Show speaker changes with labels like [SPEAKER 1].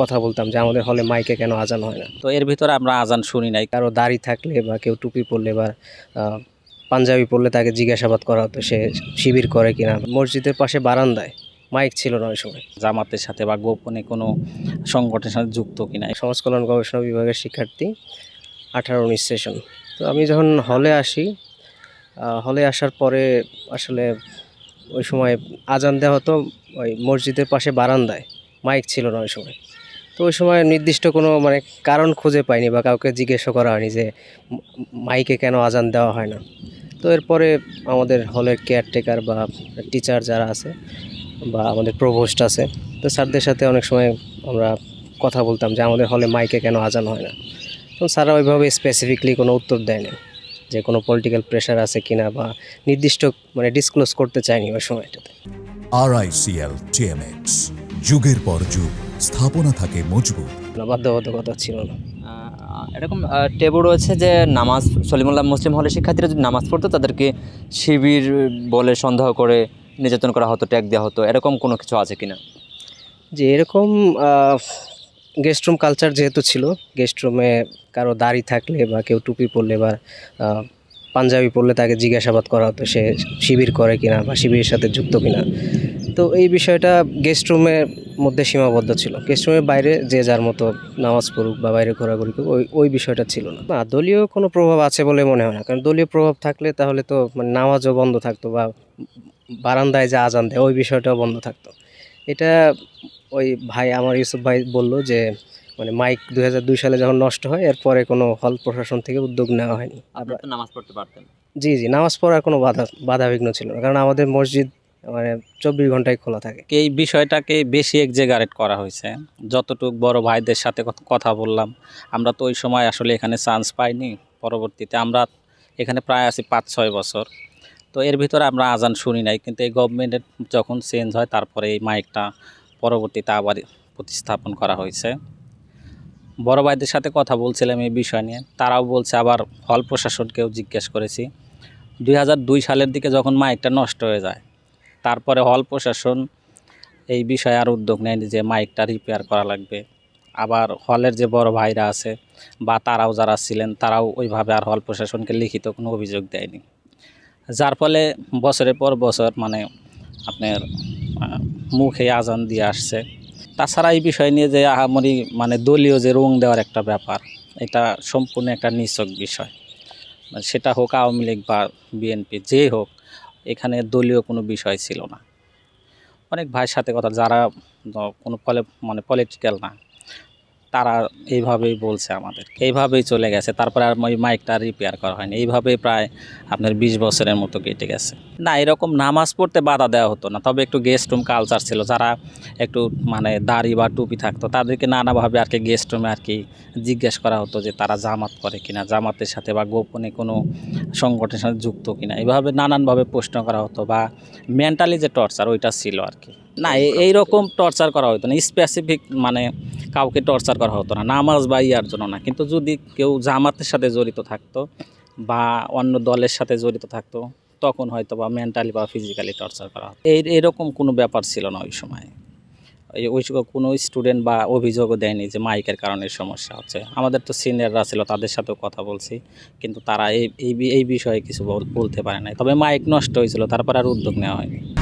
[SPEAKER 1] কথা বলতাম যে আমাদের হলে মাইকে কেন আজান হয় না।
[SPEAKER 2] তো এর ভিতরে আমরা আজান শুনি নাই।
[SPEAKER 1] কারও দাড়ি থাকলে বা কেউ টুপি পরলে বা পাঞ্জাবি পরলে তাকে জিজ্ঞাসাবাদ করা হতো সে শিবির করে কিনা। মসজিদের পাশে বারান্দায় মাইক ছিল না ওই সময়।
[SPEAKER 2] জামাতের সাথে বা গোপনে কোনো সংগঠনের সাথে যুক্ত কিনা।
[SPEAKER 1] সমাজ কল্যাণ গবেষণা বিভাগের শিক্ষার্থী আঠারো উনিশ সেশন। তো আমি যখন হলে আসি হলে আসার পরে আসলে ওই সময় আজান দেওয়া হতো ওই মসজিদের পাশে বারান্দায়। মাইক ছিল না ওই সময়। তো ওই সময় নির্দিষ্ট কোনো মানে কারণ খুঁজে পাইনি বা কাউকে জিজ্ঞাসা করা হয়নি যে মাইকে কেন আজান দেওয়া হয় না। তো এরপরে আমাদের হলের কেয়ারটেকার বা টিচার যারা আছে বা আমাদের প্রভোস্ট আছে, তো স্যারদের সাথে অনেক সময় আমরা কথা বলতাম যে আমাদের হলে মাইকে কেন আজান হয় না। তো স্যাররা ওইভাবে স্পেসিফিকলি কোনো উত্তর দেয়নি যে কোনো পলিটিক্যাল প্রেশার আছে কিনা বা নির্দিষ্ট মানে ডিসক্লোজ করতে চায়নি ওই সময়টাতে।
[SPEAKER 3] আরআইসিএল টিএমএক্স যুগের পর যুগ। স্থাপনা থাকে মজবুত।
[SPEAKER 1] বাধ্যবাধকতা ছিল না।
[SPEAKER 4] এরকম টেবু রয়েছে যে নামাজ সলিমুল্লাহ মুসলিম হলে শিক্ষার্থীরা যদি নামাজ পড়তো তাদেরকে শিবির বলে সন্দেহ করে নির্যাতন করা হতো ট্যাগ দেওয়া হতো। এরকম কোনো কিছু আছে কি না
[SPEAKER 1] যে এরকম গেস্ট রুম কালচার যেহেতু ছিল গেস্ট রুমে কারও দাড়ি থাকলে বা কেউ টুপি পরলে বা পাঞ্জাবি পরলে তাকে জিজ্ঞাসাবাদ করা হতো সে শিবির করে কিনা বা শিবিরের সাথে যুক্ত কিনা। তো এই বিষয়টা গেস্ট রুমের মধ্যে সীমাবদ্ধ ছিল। গেস্ট রুমের বাইরে যে যার মতো নামাজ পড়ুক বা বাইরে ঘোরাঘুরি করুক ওই ওই বিষয়টা ছিল না। না দলীয় কোনো প্রভাব আছে বলে মনে হয় না। কারণ দলীয় প্রভাব থাকলে তাহলে তো মানে নামাজও বন্ধ থাকতো বা বারান্দায় যে আজান দেয় ওই বিষয়টাও বন্ধ থাকতো। এটা ওই ভাই আমার ইউসুফ ভাই বলল যে মানে মাইক দুই সালে যখন নষ্ট হয় এরপরে কোনো হল প্রশাসন থেকে উদ্যোগ নেওয়া হয়নি।
[SPEAKER 4] নামাজ পড়তে পারতেন।
[SPEAKER 1] জি জি নামাজ পড়ার কোনো বাধা বাধাবিঘ্ন ছিল না। কারণ আমাদের মসজিদ মানে চব্বিশ ঘন্টায় খোলা থাকে।
[SPEAKER 2] এই বিষয়টাকে বেশি এক্সেগারেট করা হয়েছে। যতটুক বড় ভাইদের সাথে কথা- বললাম, আমরা তো ওই সময় আসলে এখানে চান্স পাইনি। পরবর্তীতে আমরা এখানে প্রায় আছি পাঁচ, ছয় বছর। তো এর ভিতরে আমরা আজান শুনি নাই, কিন্তু এই গভর্নমেন্টের যখন চেঞ্জ হয়, তারপরে এই মাইকটা পরবর্তীতে আবার প্রতিস্থাপন করা হয়েছে। বড় ভাইদের সাথে কথা বলছিলাম এই বিষয় নিয়ে, তারাও বলছে, আবার হল প্রশাসনকেও জিজ্ঞেস করেছি। দুই হাজার দুই সালের দিকে যখন মাইকটা নষ্ট হয়ে যায় তারপরে হল প্রশাসন এই বিষয়ে আর উদ্যোগ নেয়নি যে মাইকটা রিপেয়ার করা লাগবে। আবার হলের যে বড় ভাইরা আছে বা তারাও যারা ছিলেন, তারাও ওইভাবে আর হল প্রশাসনকে লিখিত কোনো অভিযোগ দেয়নি। যার ফলে বছরের পর বছর মানে আপনার মুখে আজান দিয়ে আসছে। তাছাড়া এই বিষয় নিয়ে যে আহামরি মানে দলীয় যে রং দেওয়ার একটা ব্যাপার, এটা সম্পূর্ণ একটা নিছক বিষয়। সেটা হোক আওয়ামী লীগ বা বিএনপি যে হোক এখানে দলীয় কোনো বিষয় ছিল না। অনেক ভাইয়ের সাথে কথা, যারা কোনো পলে মানে পলিটিক্যাল না। তারা এইভাবেই বলছে আমাদের এইভাবেই চলে গেছে। তারপরে আর ওই মাইকটা রিপেয়ার করা হয়নি। এইভাবেই প্রায় আপনার বিশ বছরের মতো কেটে গেছে। না, এরকম নামাজ পড়তে বাধা দেওয়া হতো না। তবে একটু গেস্ট রুম কালচার ছিল। যারা একটু মানে দাড়ি বা টুপি থাকতো, তাদেরকে নানাভাবে আর কি গেস্ট রুমে আর কি জিজ্ঞেস করা হতো যে তারা জামাত করে কিনা, জামাতের সাথে বা গোপনে কোনো সংগঠনের সাথে যুক্ত কিনা। এইভাবে নানানভাবে প্রশ্ন করা হতো বা মেন্টালি যে টর্চার ওইটা ছিল আর কি। না এ- এইরকম টর্চার করা হতো না স্পেসিফিক মানে কাউকে টর্চার করা হতো না নামাজ বা ইয়ার জন্য না। কিন্তু যদি কেউ জামাতের সাথে জড়িত থাকতো বা অন্য দলের সাথে জড়িত থাকতো তখন হয়তো বা মেন্টালি বা ফিজিক্যালি টর্চার করা হতো। এই এরকম কোনো ব্যাপার ছিল না ওই সময়। এই ওই সময় কোনো স্টুডেন্ট বা অভিযোগও দেয়নি যে মাইকের কারণে সমস্যা হচ্ছে। আমাদের তো সিনিয়ররা ছিল তাদের সাথেও কথা বলছি কিন্তু তারা এই এই এই বিষয়ে কিছু বলতে পারে নাই। তবে মাইক নষ্ট হয়েছিল তারপর আর উদ্যোগ নেওয়া হয়নি।